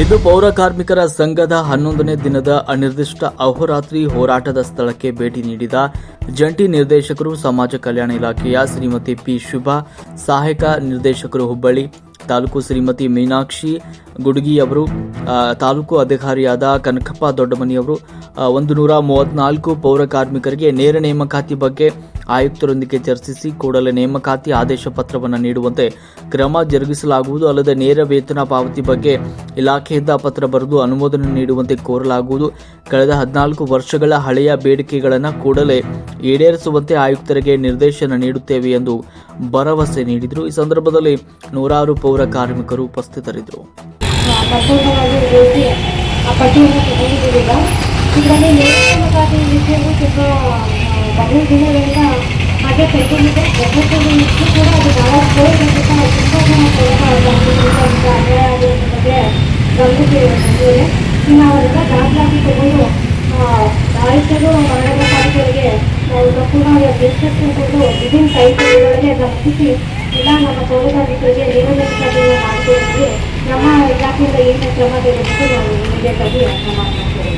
ಇದು ಪೌರ ಕಾರ್ಮಿಕರ ಸಂಘದ ಹನ್ನೊಂದನೇ ದಿನದ ಅನಿರ್ದಿಷ್ಟ ಅಹೋರಾತ್ರಿ ಹೋರಾಟದ ಸ್ಥಳಕ್ಕೆ ಭೇಟಿ ನೀಡಿದ ಜಂಟಿ ನಿರ್ದೇಶಕರು ಸಮಾಜ ಕಲ್ಯಾಣ ಇಲಾಖೆಯ ಶ್ರೀಮತಿ ಪಿ ಶುಭಾ ಸಹಾಯಕ ನಿರ್ದೇಶಕರು ಹುಬ್ಬಳ್ಳಿ ತಾಲೂಕು ಶ್ರೀಮತಿ ಮೀನಾಕ್ಷಿ ಗುಡುಗಿ ಅವರು ಆ, ತಾಲೂಕು ಅಧಿಕಾರಿಯಾದ ಕನಕಪ್ಪ ದೊಡ್ಡಮನಿಯವರು ಒಂದು ನೂರ ಮೂವತ್ನಾಲ್ಕು ಪೌರ ಕಾರ್ಮಿಕರಿಗೆ ನೇರ ನೇಮಕಾತಿ ಬಗ್ಗೆ ಆಯುಕ್ತರೊಂದಿಗೆ ಚರ್ಚಿಸಿ ಕೂಡಲೇ ನೇಮಕಾತಿ ಆದೇಶ ಪತ್ರವನ್ನು ನೀಡುವಂತೆ ಕ್ರಮ ಜರುಗಿಸಲಾಗುವುದು, ಅಲ್ಲದೆ ನೇರ ವೇತನ ಪಾವತಿ ಬಗ್ಗೆ ಇಲಾಖೆಯಿಂದ ಪತ್ರ ಬರೆದು ಅನುಮೋದನೆ ನೀಡುವಂತೆ ಕೋರಲಾಗುವುದು. ಕಳೆದ ಹದಿನಾಲ್ಕು ವರ್ಷಗಳ ಹಳೆಯ ಬೇಡಿಕೆಗಳನ್ನು ಕೂಡಲೇ ಈಡೇರಿಸುವಂತೆ ಆಯುಕ್ತರಿಗೆ ನಿರ್ದೇಶನ ನೀಡುತ್ತೇವೆ ಎಂದು ಭರವಸೆ ನೀಡಿದರು. ಈ ಸಂದರ್ಭದಲ್ಲಿ ನೂರಾರು ಪೌರ ಕಾರ್ಮಿಕರು ಉಪಸ್ಥಿತರಿದ್ದರು. ಬಹು ದಿನಗಳಿಂದ ಹಾಗೆ ಕೈಗೊಂಡಿದೆ ಪ್ರಕೃತಿ ಇಷ್ಟು ಕೂಡ ಅದು ಬಹಳ ಕೋರಿದಂತ ತುಂಬ ಜನ ಬಗ್ಗೆ ಗಮನಕ್ಕೆ ಬಂದಿದೆ ಇನ್ನು ಅವರೆಲ್ಲ ದಾಖಲಾತಿ ತಗೊಂಡು ಆಯುಕ್ತರು ಮರಣಕಾರಿಗಳಿಗೆ ನಾವು ಸಂಪೂರ್ಣವಾಗಿ ಡಿಸ್ಕಷನ್ ಕೊಟ್ಟು ವಿಭಿನ್ನ ಕೈಗಳಿಗೆ ಗಮನಿಸಿ ಇಲ್ಲ ನಮ್ಮ ಪೌರ ಕಾರ್ಮಿಕರಿಗೆ ನೇಮಕಾತಿಯನ್ನು ಮಾಡಿಕೊಡ್ತೀವಿ ನಮ್ಮ ಇಲಾಖೆಯಿಂದ ಏನೇ ಕ್ರಮ ತೆಗೆದುಕೊಂಡು ನಾವು ಇಮಿಡಿಯೇಟಾಗಿ ಮಾಡ್ತೀವಿ